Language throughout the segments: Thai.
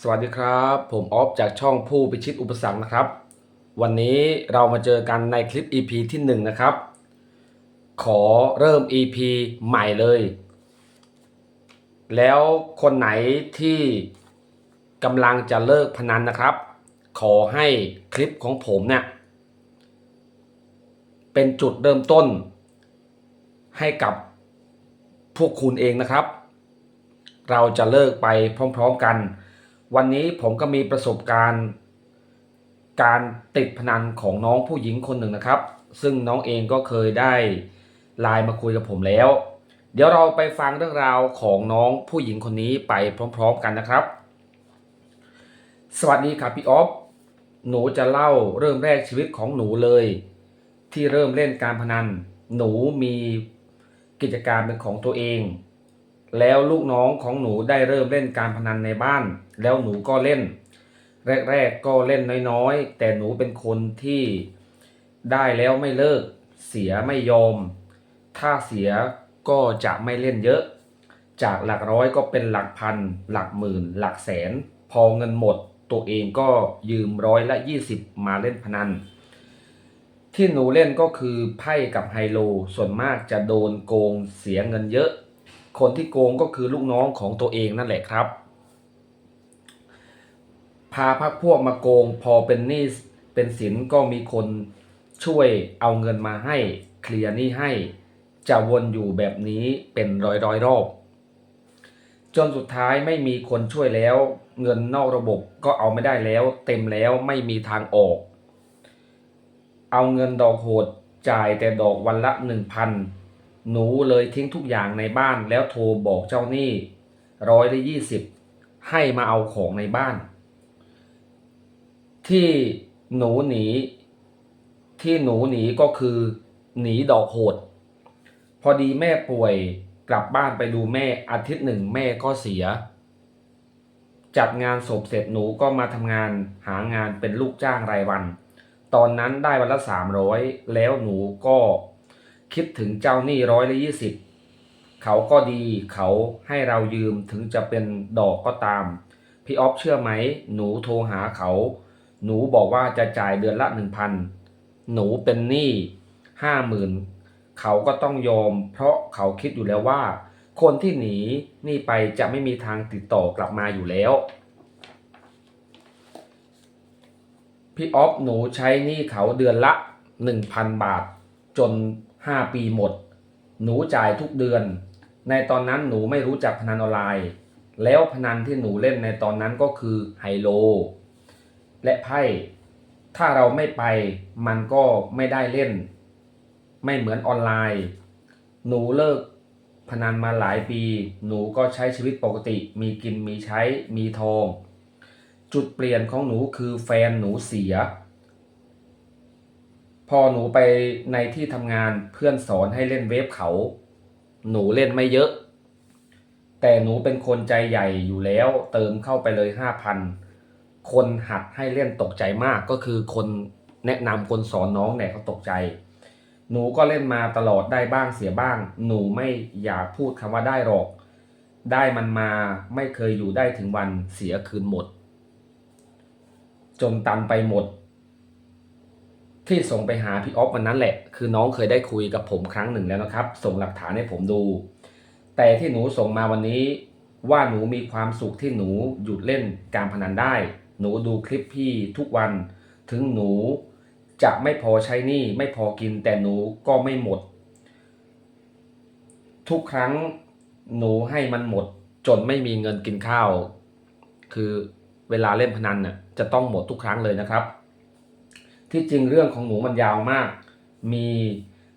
สวัสดีครับ ผมออฟจากช่องผู้พิชิตอุปสรรคนะครับ วันนี้เรามาเจอกันในคลิป EP ที่ 1 นะครับ ขอเริ่ม EP ใหม่เลย แล้วคนไหนที่กำลังจะเลิกพนันนะครับ ขอให้คลิปของผมเนี่ยเป็นจุดเริ่มต้น ให้กับพวกคุณเองนะครับ เราจะเลิกไปพร้อม ๆกัน วันนี้ผมก็มีประสบการณ์ การติดพนันของน้องผู้หญิงคนหนึ่งนะครับ ซึ่งน้องเองก็เคยได้ไลน์มาคุยกับผมแล้ว เดี๋ยวเราไปฟังเรื่องราวของน้องผู้หญิงคนนี้ไปพร้อม ๆ กันนะครับ สวัสดีครับพี่ออฟหนูจะเล่าเริ่มแรกชีวิตของหนูเลย ที่เริ่มเล่นการพนัน หนูมีกิจการเป็นของตัวเอง แล้วลูกน้องของหนูได้เริ่มเล่นการพนันในบ้าน แล้วหนูก็เล่น แรกๆก็เล่นน้อยๆ แต่หนูเป็นคนที่ได้แล้วไม่เลิก เสียไม่ยอม ถ้าเสียก็จะไม่เล่นเยอะ จากหลักร้อยก็เป็นหลักพัน หลักหมื่น หลักแสน พอเงินหมด ตัวเองก็ยืมร้อยละ 20 มาเล่นพนัน ที่หนูเล่นก็คือไพ่กับไฮโล ส่วนมากจะโดนโกงเสียเงินเยอะ คนที่โกงก็คือลูกน้องของตัวเองนั่นแหละครับ พาพักพวกมาโกงพอเป็นหนี้เป็นสินก็มีคนช่วยเอาเงินมาให้เคลียร์หนี้ให้ จะวนอยู่แบบนี้เป็นร้อยร้อยๆรอบ จนสุดท้ายไม่มีคนช่วยแล้ว เงินนอกระบบก็เอาไม่ได้แล้ว เต็มแล้วไม่มีทางออก เอาเงินดอกโหดจ่ายแต่ดอกวันละหนึ่งพัน หนูเลยทิ้งทุกอย่างในบ้านแล้วโทรบอกเจ้าหนี้ร้อยละยี่สิบให้มาเอาของในบ้าน ที่หนูหนี ที่หนูหนีก็คือหนีดอกโหด พอดีแม่ป่วยกลับบ้านไปดูแม่อาทิตย์หนึ่งแม่ก็เสีย จัดงานศพเสร็จหนูก็มาทำงานหางานเป็นลูกจ้างรายวัน ตอนนั้นได้วันละสามร้อยแล้วหนูก็ คิดถึงเจ้าหนี้ร้อยละยี่สิบเขาก็ดีเขาให้เรายืมถึงจะเป็นดอกก็ตาม พี่ออฟเชื่อไหม หนูโทรหาเขา หนูบอกว่าจะจ่ายเดือนละหนึ่งพันหนูเป็นหนี้ห้าหมื่นเขาก็ต้องยอม เพราะเขาคิดอยู่แล้วว่า คนที่หนีหนี้ไปจะไม่มีทางติดต่อกลับมาอยู่แล้ว พี่ออฟหนูใช้หนี้เขาเดือนละ1,000บาท จน 5 ปีหมด หนูจ่ายทุกเดือน ในตอนนั้นหนูไม่รู้จักพนันออนไลน์ แล้วพนันที่หนูเล่นในตอนนั้นก็คือไฮโล และไพ่ ถ้าเราไม่ไปมันก็ไม่ได้เล่น ไม่เหมือนออนไลน์ หนูเลิกพนันมาหลายปี หนูก็ใช้ชีวิตปกติ มีกินมีใช้มีทอง จุดเปลี่ยนของหนูคือแฟนหนูเสีย พอหนูไปในที่ทำงานเพื่อนสอนให้เล่นเวฟเขา หนูเล่นไม่เยอะ แต่หนูเป็นคนใจใหญ่อยู่แล้ว เติมเข้าไปเลยห้าพันคนหัดให้เล่นตกใจมากก็คือคนแนะนำคนสอนน้องเนี่ยเขาตกใจ หนูก็เล่นมาตลอดได้บ้างเสียบ้าง หนูไม่อยากพูดคำว่าได้หรอก ได้มันมาไม่เคยอยู่ได้ถึงวันเสียคืนหมด จนตันไปหมด ที่ส่งไปหาพี่ออฟวันนั้นแหละ คือน้องเคยได้คุยกับผมครั้งหนึ่งแล้วนะครับ ส่งหลักฐานให้ผมดู แต่ที่หนูส่งมาวันนี้ ว่าหนูมีความสุขที่หนูหยุดเล่นการพนันได้ หนูดูคลิปพี่ทุกวัน ถึงหนูจะไม่พอใช้นี้ไม่พอกินแต่หนูก็ไม่หมด ทุกครั้งหนูให้มันหมดจนไม่มีเงินกินข้าว คือเวลาเล่นพนันน่ะจะต้องหมดทุกครั้งเลยนะครับ ที่จริงเรื่องของหนูมันยาวมาก มี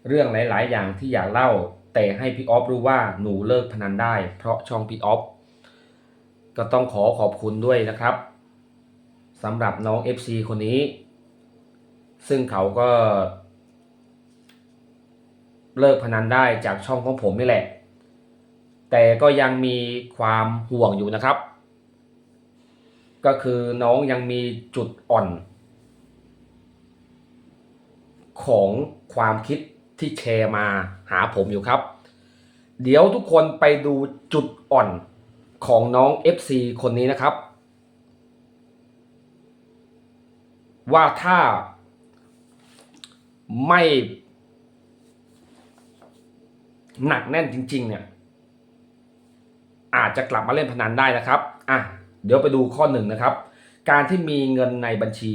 เรื่องหลาย ๆ อย่างที่อยากเล่า แต่ให้พี่ออฟรู้ว่าหนูเลิกพนันได้ เพราะช่องพี่ออฟก็ต้องขอขอบคุณด้วยนะครับสำหรับน้อง FC คนนี้ ซึ่งเขาก็ เลิกพนันได้จากช่องของผมนี่แหละ แต่ก็ยังมีความห่วงอยู่นะครับ ก็คือน้องยังมีจุดอ่อน ของความคิดที่แชร์มาหาผมอยู่ครับ เดี๋ยวทุกคนไปดูจุดอ่อนของน้อง FC คนนี้นะครับ ว่าถ้าไม่หนักแน่นจริง ๆ เนี่ย อาจจะกลับมาเล่นพนันได้นะครับอะเดี๋ยวไปดูข้อหนึ่งนะครับ การที่มีเงินในบัญชี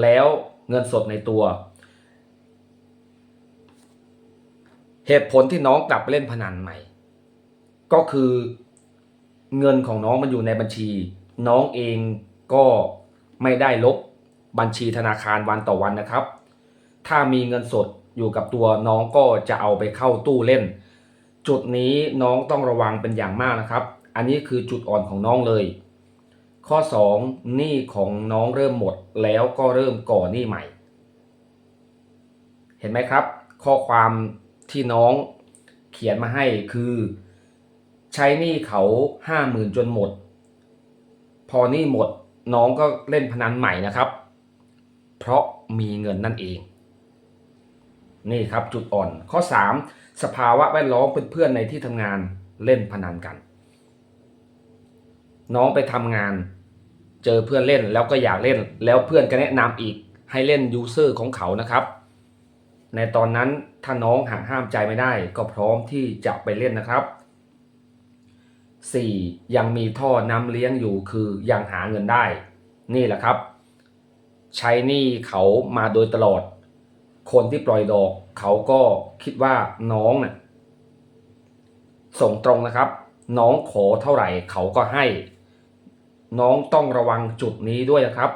แล้ว เงินสดในตัว เหตุผลที่น้องกลับไปเล่นพนันใหม่ ก็คือเงินของน้องมันอยู่ในบัญชี น้องเองก็ไม่ได้ลบบัญชีธนาคารวันต่อวันนะครับ ถ้ามีเงินสดอยู่กับตัวน้องก็จะเอาไปเข้าตู้เล่น จุดนี้น้องต้องระวังเป็นอย่างมากนะครับ อันนี้คือจุดอ่อนของน้องเลย ข้อ 2. หนี้ของน้องเริ่มหมดแล้วก็เริ่มก่อหนี้ใหม่ เห็นไหมครับ ข้อความที่น้องเขียนมาให้คือ ใช้หนี้เขาห้าหมื่นจนหมด พอหนี้หมดน้องก็เล่นพนันใหม่นะครับ เพราะมีเงินนั่นเอง นี่ครับจุดอ่อนข้อ 3 สภาวะแวดล้อมเพื่อนๆในที่ทำงานเล่นพนันกัน น้องไปทำงาน เจอเพื่อนเล่นแล้วก็อยากเล่น แล้วเพื่อนก็แนะนำอีกให้เล่นยูเซอร์ของเขานะครับ ในตอนนั้นถ้าน้องหักห้ามใจไม่ได้ ก็พร้อมที่จะไปเล่นนะครับ 4. ยังมีท่อน้ำเลี้ยงอยู่คือยังหาเงินได้ นี่แหละครับ ใช้นี้เขามาโดยตลอด คนที่ปล่อยดอกเขาก็คิดว่าน้องน่ะส่งตรงนะครับ น้องขอเท่าไหร่เขาก็ให้ น้องต้องระวังจุดนี้ด้วยนะครับ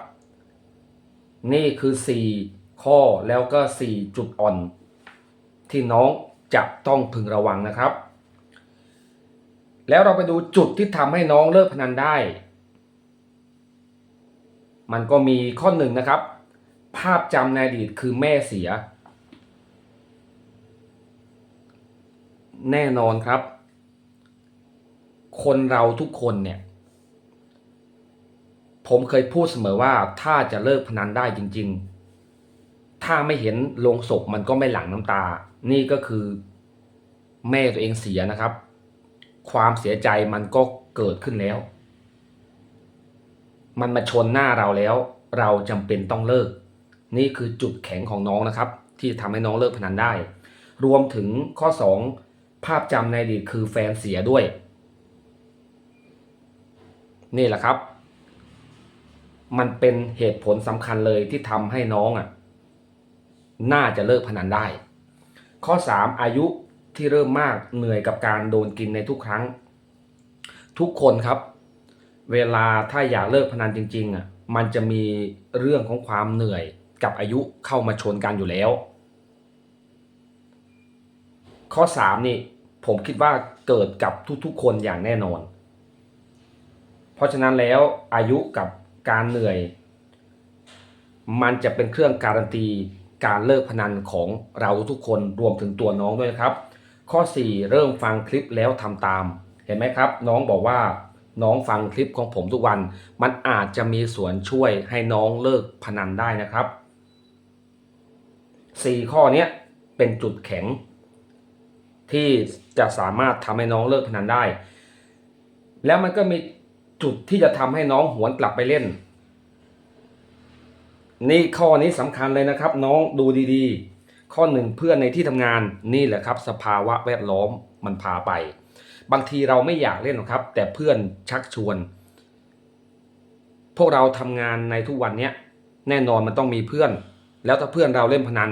นี่คือ 4 ข้อแล้วก็ 4 จุดอ่อน ที่น้องจะต้องพึงระวังนะครับ แล้วเราไปดูจุดที่ทำให้น้องเลิกพนันได้ มันก็มีข้อหนึ่งนะครับ ภาพจำในอดีตคือแม่เสีย แน่นอนครับ คนเราทุกคนเนี่ย ผมเคยพูดเสมอว่าถ้าจะเลิกพนันได้จริง ๆ ถ้าไม่เห็นโลงศพมันก็ไม่หลั่งน้ำตา นี่ก็คือแม่ตัวเองเสียนะครับ ความเสียใจมันก็เกิดขึ้นแล้ว มันมาชนหน้าเราแล้ว เราจำเป็นต้องเลิก นี่คือจุดแข็งของน้องนะครับ ที่ทำให้น้องเลิกพนันได้ รวมถึงข้อ 2 ภาพจำในอดีตคือแฟนเสียด้วย นี่แหละครับ มันเป็นเหตุผลสำคัญเลยที่ทำให้น้องอะ น่าจะเลิกพนันได้ ข้อ 3 อายุที่เริ่มมากเหนื่อยกับการโดนกินในทุกครั้ง ทุกคนครับ เวลาถ้าอยากเลิกพนันจริง ๆ อะ มันจะมีเรื่องของความเหนื่อยกับอายุเข้ามาชนกันอยู่แล้ว ข้อ 3 นี่ผมคิดว่าเกิดกับทุกๆคนอย่างแน่นอน เพราะฉะนั้นแล้วอายุกับ การเหนื่อย มันจะเป็นเครื่องการันตีการเลิกพนันของเราทุกคนรวมถึงตัวน้องด้วยนะครับ ข้อ 4 เริ่มฟังคลิปแล้วทำตาม เห็นไหมครับ น้องบอกว่าน้องฟังคลิปของผมทุกวัน มันอาจจะมีส่วนช่วยให้น้องเลิกพนันได้นะครับ 4 ข้อเนี้ยเป็นจุดแข็ง ที่จะสามารถทำให้น้องเลิกพนันได้ แล้วมันก็มี จุดที่จะทำให้น้องหวนกลับไปเล่น นี่ข้อนี้สำคัญเลยนะครับ น้องดูดีๆ ข้อหนึ่งเพื่อนในที่ทำงานนี่แหละครับ สภาวะแวดล้อมมันพาไป บางทีเราไม่อยากเล่นหรอกครับ แต่เพื่อนชักชวน พวกเราทำงานในทุกวันเนี้ยแน่นอนมันต้องมีเพื่อน แล้วถ้าเพื่อนเราเล่นพนัน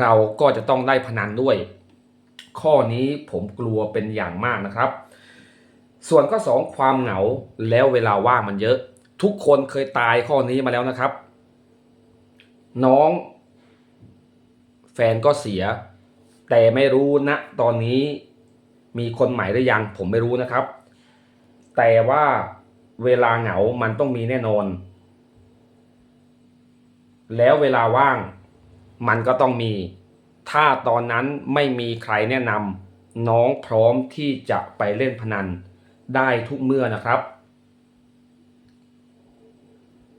เราก็จะต้องได้พนันด้วย ข้อนี้ผมกลัวเป็นอย่างมากนะครับ ส่วนข้อสองความเหงาแล้วเวลาว่างมันเยอะ ทุกคนเคยตายข้อนี้มาแล้วนะครับ น้อง แฟนก็เสีย แต่ไม่รู้นะตอนนี้มีคนใหม่หรือยังผมไม่รู้นะครับ แต่ว่าเวลาเหงามันต้องมีแน่นอน แล้วเวลาว่างมันก็ต้องมี ถ้าตอนนั้นไม่มีใครแนะนำน้องพร้อมที่จะไปเล่นพนัน ได้ทุกเมื่อนะครับ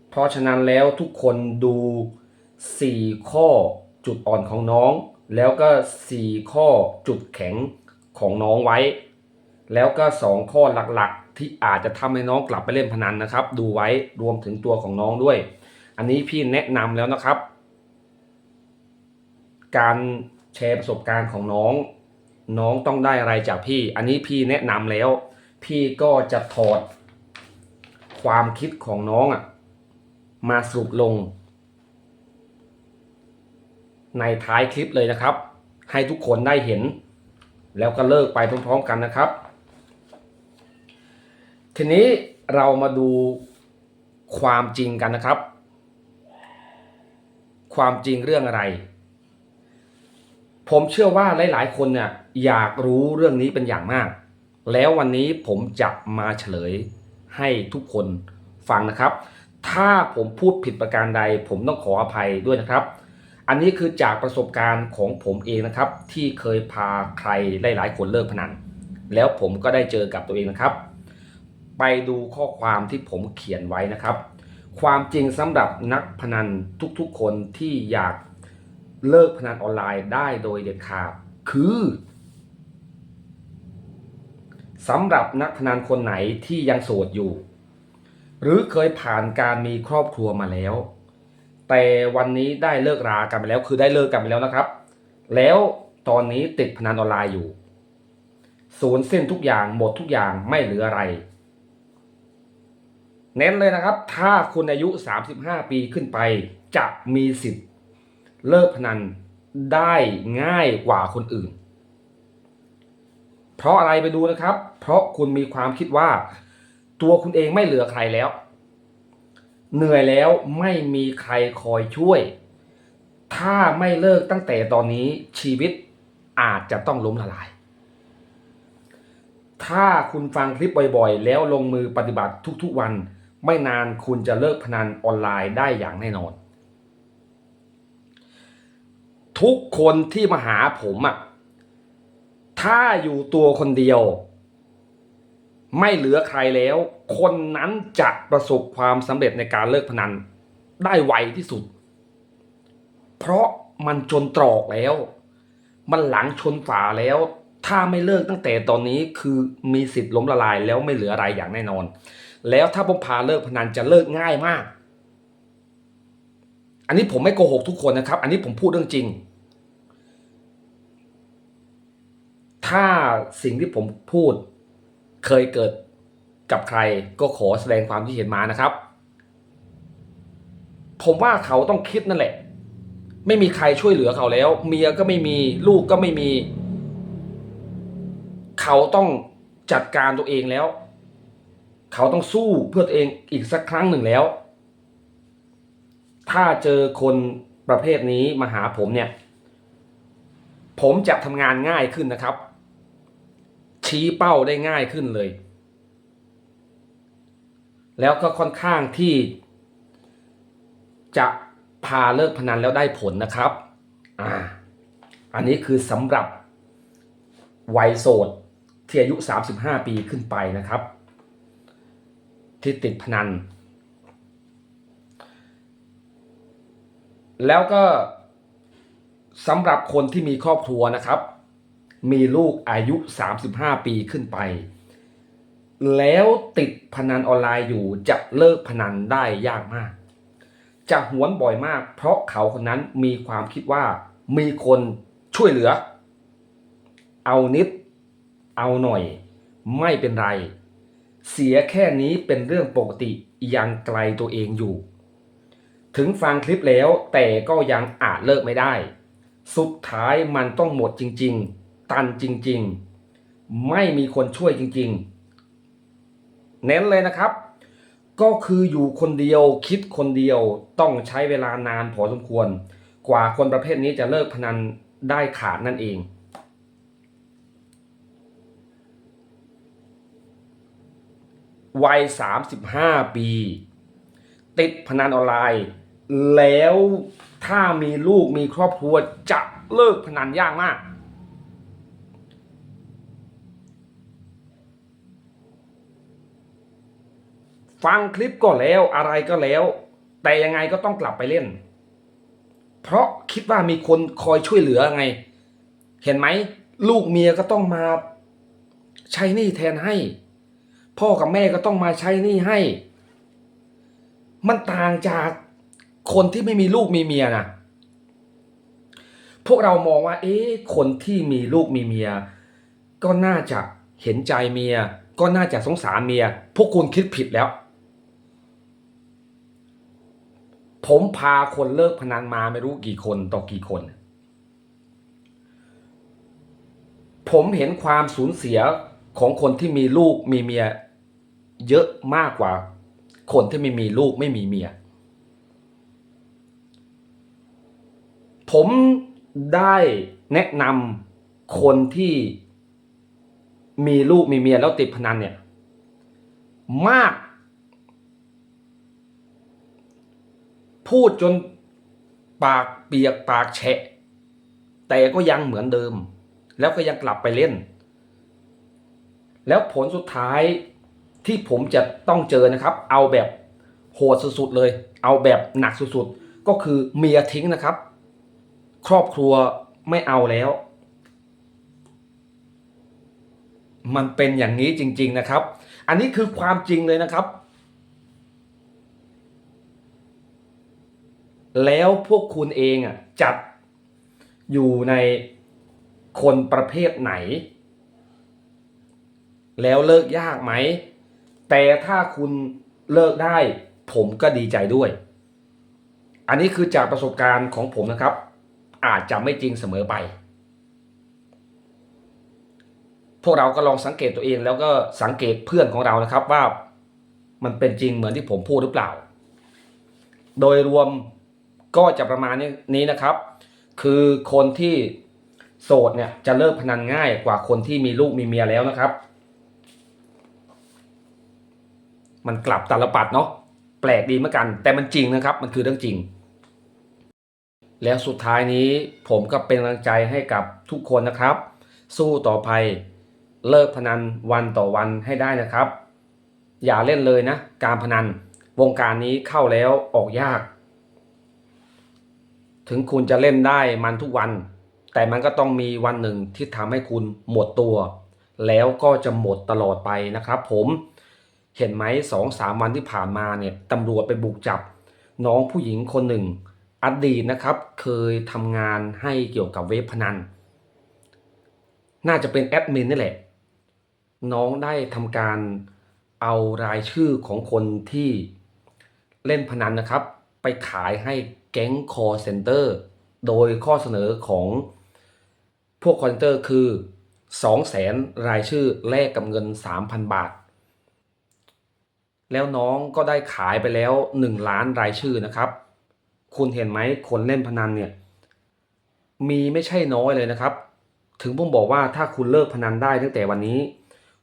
เพราะฉะนั้นแล้วทุกคนดู 4 ข้อจุดอ่อนของน้อง แล้วก็ 4 ข้อจุดแข็งของน้องไว้ แล้วก็สองข้อหลักๆ ที่อาจจะทำให้น้องกลับไปเล่นพนันนะครับ ดูไว้รวมถึงตัวของน้องด้วย อันนี้พี่แนะนำแล้วนะครับ การแชร์ประสบการณ์ของน้อง น้องต้องได้อะไรจากพี่ อันนี้พี่แนะนำแล้ว พี่ก็จะถอดความคิดของน้องอะมาสรุปลง ในท้ายคลิปเลยนะครับ ให้ทุกคนได้เห็น แล้วก็เลิกไปพร้อมๆกันนะครับ ทีนี้เรามาดูความจริงกันนะครับ ความจริงเรื่องอะไร ผมเชื่อว่าหลายๆ คนเนี่ยอยากรู้เรื่องนี้เป็นอย่างมาก แล้ววันนี้ผมจะมาเฉลยให้ทุกคนฟังนะครับ ถ้าผมพูดผิดประการใด ผมต้องขออภัยด้วยนะครับ อันนี้คือจากประสบการณ์ของผมเองนะครับ ที่เคยพาใครหลายๆคนเลิกพนัน แล้วผมก็ได้เจอกับตัวเองนะครับ ไปดูข้อความที่ผมเขียนไว้นะครับ ความจริงสำหรับนักพนันทุกๆคนที่อยากเลิกพนันออนไลน์ได้โดยเด็ดขาดคือ สำหรับนักพนันคนไหนที่ยังโสดอยู่ หรือเคยผ่านการมีครอบครัวมาแล้ว แต่วันนี้ได้เลิกรากันไปแล้วคือได้เลิกกันไปแล้วนะครับ แล้วตอนนี้ติดพนันออนไลน์อยู่ศูนย์เส้นทุกอย่างหมดทุกอย่างไม่เหลืออะไร เน้นเลยนะครับ ถ้าคุณอายุ 35 ปีขึ้นไปจะมีสิทธิ์เลิกพนันได้ง่ายกว่าคนอื่น เพราะอะไรไปดูนะครับ เพราะคุณมีความคิดว่า ตัวคุณเองไม่เหลือใครแล้ว เหนื่อยแล้วไม่มีใครคอยช่วย ถ้าไม่เลิกตั้งแต่ตอนนี้ชีวิตอาจจะต้องล้มละลาย ถ้าคุณฟังคลิปบ่อยๆ แล้วลงมือปฏิบัติทุกๆวัน ไม่นานคุณจะเลิกพนันออนไลน์ได้อย่างแน่นอน ทุกคนที่มาหาผมอะ ถ้าอยู่ตัวคนเดียว ไม่เหลือใครแล้ว คนนั้นจะประสบความสำเร็จในการเลิกพนัน ได้ไวที่สุด เพราะมันจนตรอกแล้ว มันหลังชนฝาแล้ว ถ้าไม่เลิกตั้งแต่ตอนนี้คือมีสิทธิ์ล้มละลายแล้วไม่เหลืออะไรอย่างแน่นอน แล้วถ้าผมพาเลิกพนันจะเลิกง่ายมาก อันนี้ผมไม่โกหกทุกคนนะครับ อันนี้ผมพูดเรื่องจริง ถ้าสิ่งที่ผมพูดเคยเกิดกับใครก็ขอแสดงความที่เห็นมานะครับ ผมว่าเขาต้องคิดนั่นแหละ ไม่มีใครช่วยเหลือเขาแล้ว เมียก็ไม่มีลูกก็ไม่มี เขาต้องจัดการตัวเองแล้ว เขาต้องสู้เพื่อตัวเองอีกสักครั้งหนึ่งแล้ว ถ้าเจอคนประเภทนี้มาหาผมเนี่ย ผมจะทำงานง่ายขึ้นนะครับ ชี้เป้าได้ง่ายขึ้นเลย แล้วก็ค่อนข้างที่ จะพาเลิกพนันแล้วได้ผลนะครับ อ่า อันนี้คือสำหรับวัยโสดที่อายุ 35 ปีขึ้นไปนะครับ ที่ติดพนัน แล้วก็สำหรับคนที่มีครอบครัวนะครับ มีลูกอายุ 35 ปีขึ้นไป แล้วติดพนันออนไลน์อยู่จะเลิกพนันได้ยากมาก จะหวนบ่อยมาก เพราะเขาคนนั้นมีความคิดว่ามีคนช่วยเหลือ เอานิด เอาหน่อย ไม่เป็นไร เสียแค่นี้เป็นเรื่องปกติยังไกลตัวเองอยู่ ถึงฟังคลิปแล้วแต่ก็ยังอาจเลิกไม่ได้ สุดท้ายมันต้องหมดจริง ๆ ตันจริง ๆ ไม่มีคนช่วยจริง ๆ เน้นเลยนะครับ ก็คืออยู่คนเดียวคิดคนเดียวต้องใช้เวลานานพอสมควร กว่าคนประเภทนี้จะเลิกพนันได้ขาดนั่นเองวัย 35 ปี ติดพนันออนไลน์ แล้วถ้ามีลูกมีครอบครัวจะเลิกพนันยากมาก ฟังคลิปก็แล้วอะไรก็แล้ว แต่ยังไงก็ต้องกลับไปเล่น เพราะคิดว่ามีคนคอยช่วยเหลือไง เห็นไหมลูกเมียก็ต้องมาใช้หนี้แทนให้ พ่อกับแม่ก็ต้องมาใช้หนี้ให้ มันต่างจากคนที่ไม่มีลูกมีเมียนะพวกเรามองว่า เอ๊ะคนที่มีลูกมีเมีย ก็น่าจะเห็นใจเมีย ก็น่าจะสงสารเมีย พวกคุณคิดผิดแล้ว ผมพาคนเลิกพนันมาไม่รู้กี่คนต่อกี่คน ผมเห็นความสูญเสียของคนที่มีลูกมีเมีย เยอะมากกว่า คนที่ไม่มีลูกไม่มีเมีย ผมได้แนะนำคนที่มีลูกมีเมียแล้วติดพนันเนี่ย มาก พูดจนปากเปียกปากแฉะ แต่ก็ยังเหมือนเดิม แล้วก็ยังกลับไปเล่น แล้วผลสุดท้ายที่ผมจะต้องเจอนะครับ เอาแบบโหดสุดๆเลย เอาแบบหนักสุดๆ ก็คือเมียทิ้งนะครับ ครอบครัวไม่เอาแล้ว มันเป็นอย่างนี้จริง ๆนะครับ อันนี้คือความจริงเลยนะครับ แล้วพวกคุณเองอะจัดอยู่ในคนประเภทไหน แล้วเลิกยากไหม แต่ถ้าคุณเลิกได้ ผมก็ดีใจด้วย อันนี้คือจากประสบการณ์ของผมนะครับ อาจจะไม่จริงเสมอไป พวกเราก็ลองสังเกตตัวเองแล้วก็สังเกตเพื่อนของเรานะครับว่ามันเป็นจริงเหมือนที่ผมพูดหรือเปล่า โดยรวม ก็จะประมาณนี้นะครับ คือคนที่โสดเนี่ยจะเลิกพนันง่ายกว่าคนที่มีลูกมีเมียแล้วนะครับ มันกลับตาลปัดเนาะแปลกดีเหมือนกัน แต่มันจริงนะครับ มันคือเรื่องจริง แล้วสุดท้ายนี้ผมก็เป็นกำลังใจให้กับทุกคนนะครับ สู้ต่อไปเลิกพนันวันต่อวันให้ได้นะครับ อย่าเล่นเลยนะ การพนันวงการนี้เข้าแล้วออกยาก ถึงคุณจะเล่นได้มันทุกวัน แต่มันก็ต้องมีวันหนึ่งที่ทำให้คุณหมดตัว แล้วก็จะหมดตลอดไปนะครับผมเห็นไหมสองสามวันที่ผ่านมาเนี่ยตำรวจไปบุกจับ น้องผู้หญิงคนหนึ่ง อดีตนะครับ เคยทำงานให้เกี่ยวกับเว็บพนัน น่าจะเป็นแอดมินนี่แหละ น้องได้ทำการเอารายชื่อของคนที่เล่นพนันนะครับ ไปขายให้ แก๊งคอร์เซนเตอร์โดยข้อเสนอของพวกคอร์เซนเตอร์คือ 2 0 0แสนรายชื่อแลกกับเงิน 3,000 บาท แล้วน้องก็ได้ขายไปแล้ว 1 ล้านรายชื่อนะครับ คุณเห็นไหมคนเล่นพนันเนี่ย มีไม่ใช่น้อยเลยนะครับ ถึงผมบอกว่าถ้าคุณเลิกพนันได้ตั้งแต่วันนี้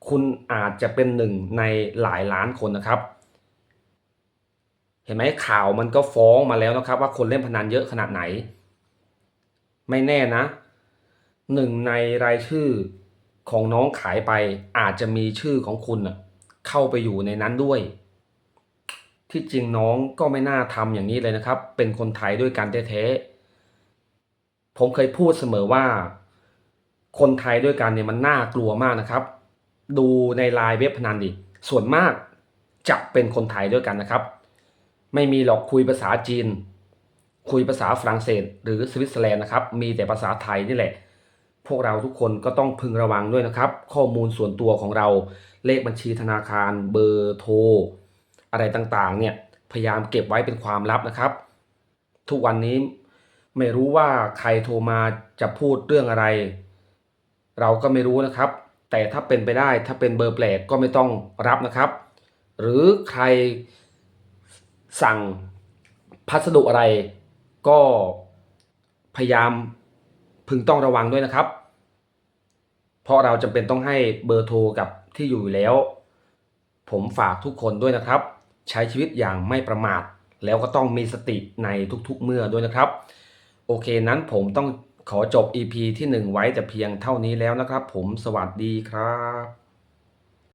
คุณอาจจะเป็นหนึ่งในหลายล้านคนนะครับ เห็นไหมข่าวมันก็ฟ้องมาแล้วนะครับ ว่าคนเล่นพนันเยอะขนาดไหน ไม่แน่นะหนึ่งในรายชื่อของน้องขายไปอาจจะมีชื่อของคุณเข้าไปอยู่ในนั้นด้วย ที่จริงน้องก็ไม่น่าทำอย่างนี้เลยนะครับ เป็นคนไทยด้วยกันแท้ๆผมเคยพูดเสมอว่า คนไทยด้วยกันเนี่ยมันน่ากลัวมากนะครับ ดูในลน์เว็บพนันดิส่วนมากจะเป็นคนไทยด้วยกันนะครับ ไม่มีหรอกคุยภาษาจีน คุยภาษาฝรั่งเศส หรือสวิตเซอร์แลนด์นะครับ มีแต่ภาษาไทยนี่แหละ พวกเราทุกคนก็ต้องพึงระวังด้วยนะครับ ข้อมูลส่วนตัวของเราเลขบัญชีธนาคาร เบอร์โทร อะไรต่างๆ เนี่ยพยายามเก็บไว้เป็นความลับนะครับ ทุกวันนี้ไม่รู้ว่าใครโทรมาจะพูดเรื่องอะไร เราก็ไม่รู้นะครับ แต่ถ้าเป็นไปได้ถ้าเป็นเบอร์แปลกก็ไม่ต้องรับนะครับ หรือใคร สั่งพัสดุอะไร ก็พยายามพึงต้องระวังด้วยนะครับ เพราะเราจำเป็นต้องให้เบอร์โทรกับที่อยู่แล้ว ผมฝากทุกคนด้วยนะครับ ใช้ชีวิตอย่างไม่ประมาท แล้วก็ต้องมีสติในทุกๆเมื่อด้วยนะครับ โอเคนั้นผมต้องขอจบ EP ที่ 1 ไว้แต่เพียงเท่านี้แล้วนะครับ ผมสวัสดีครับ